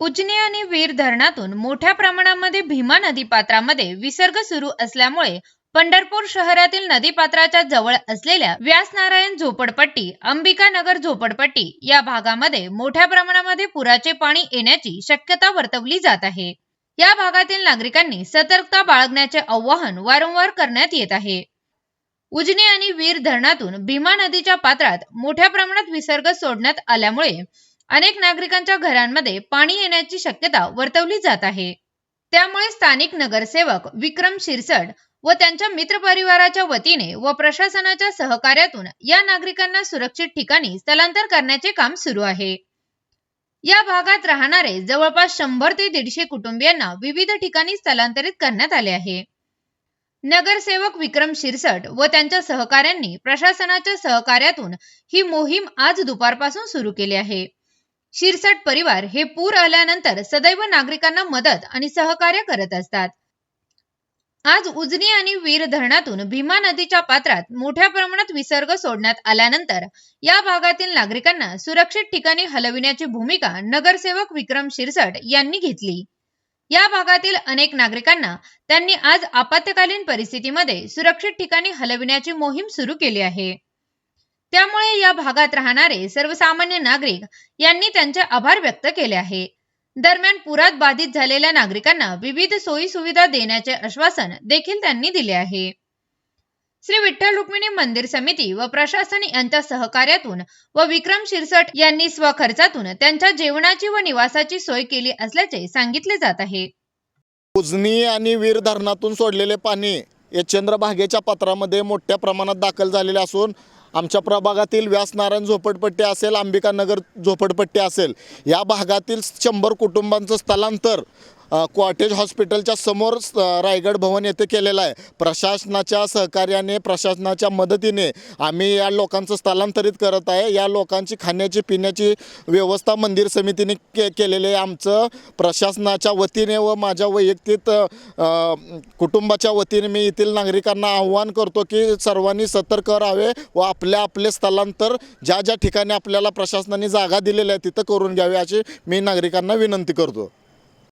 उजनी आणि वीर धरणातून मोठ्या प्रमाणामध्ये भीमा नदीपात्रामध्ये विसर्ग सुरू असल्यामुळे पंढरपूर शहरातील नदीपात्राच्या जवळ असलेल्या व्यासनारायण झोपडपट्टी अंबिका नगर झोपडपट्टी या भागामध्ये मोठ्या प्रमाणामध्ये पुराचे पाणी येण्याची शक्यता वर्तवली जात आहे. या भागातील नागरिकांनी सतर्कता बाळगण्याचे आवाहन वारंवार करण्यात येत आहे. उजनी आणि वीर धरणातून भीमा नदीच्या पात्रात मोठ्या प्रमाणात विसर्ग सोडण्यात आल्यामुळे अनेक नागरिकांच्या घरांमध्ये पाणी येण्याची शक्यता वर्तवली जात आहे. त्यामुळे स्थानिक नगरसेवक विक्रम शिरसट व त्यांच्या मित्रपरिवाराच्या वतीने व प्रशासनाच्या सहकार्यातून या नागरिकांना सुरक्षित ठिकाणी स्थलांतर करण्याचे काम सुरू आहे. या भागात राहणारे जवळपास शंभर ते दीडशे कुटुंबियांना विविध ठिकाणी स्थलांतरित करण्यात आले आहे. नगरसेवक विक्रम शिरसट व त्यांच्या सहकाऱ्यांनी प्रशासनाच्या सहकार्यातून ही मोहीम आज दुपारपासून सुरू केली आहे. शिरसट परिवार हे पूर आल्यानंतर सदैव नागरिकांना मदत आणि सहकार्य करत असतात. आज उजनी आणि वीर धरणातून भीमा नदीच्या पात्रात मोठ्या प्रमाणात विसर्ग सोडण्यात आल्यानंतर या भागातील नागरिकांना सुरक्षित ठिकाणी हलविण्याची भूमिका नगरसेवक विक्रम शिरसट यांनी घेतली. या भागातील अनेक नागरिकांना त्यांनी आज आपत्कालीन परिस्थितीमध्ये सुरक्षित ठिकाणी हलविण्याची मोहीम सुरू केली आहे. त्यामुळे या भागात राहणारे सर्वसामान्य नागरिक यांनी त्यांचे आभार व्यक्त केले आहे. दरम्यान पुरात बाधित झालेल्या नागरिकांना विविध सोयी सुविधा देण्याचे आश्वासन देखील त्यांनी दिले आहे. श्री विठ्ठल रुक्मिणी मंदिर समिती व प्रशासन यांच्या सहकार्यातून व विक्रम शिरसट यांनी स्वखर्चातून त्यांच्या जेवणाची व निवासाची सोय केली असल्याचे सांगितले जात आहे. उजनी आणि वीर धरणातून सोडलेले पाणी हे चंद्रभागेच्या पत्रामध्ये मोठ्या प्रमाणात दाखल झालेले असून आमच्या प्रभागातील व्यासनारायण झोपडपट्टी असेल अंबिकानगर झोपडपट्टी असेल या भागातील शंभर कुटुंबांचं स्थलांतर क्वाटेज हॉस्पिटलच्या समोर स- रायगड भवन येथे केलेलं आहे. प्रशासनाच्या सहकार्याने प्रशासनाच्या मदतीने आम्ही या लोकांचं स्थलांतरित करत आहे. या लोकांची खाण्याची पिण्याची व्यवस्था मंदिर समितीने के केलेली आहे आमचं. प्रशासनाच्या वतीने व माझ्या वैयक्तिक कुटुंबाच्या वतीने मी येथील नागरिकांना आव्हान करतो की सर्वांनी सतर्क राहावे व आपल्या आपले स्थलांतर ज्या ज्या ठिकाणी आपल्याला प्रशासनाने जागा दिलेल्या आहे तिथं करून घ्यावे अशी मी नागरिकांना विनंती करतो.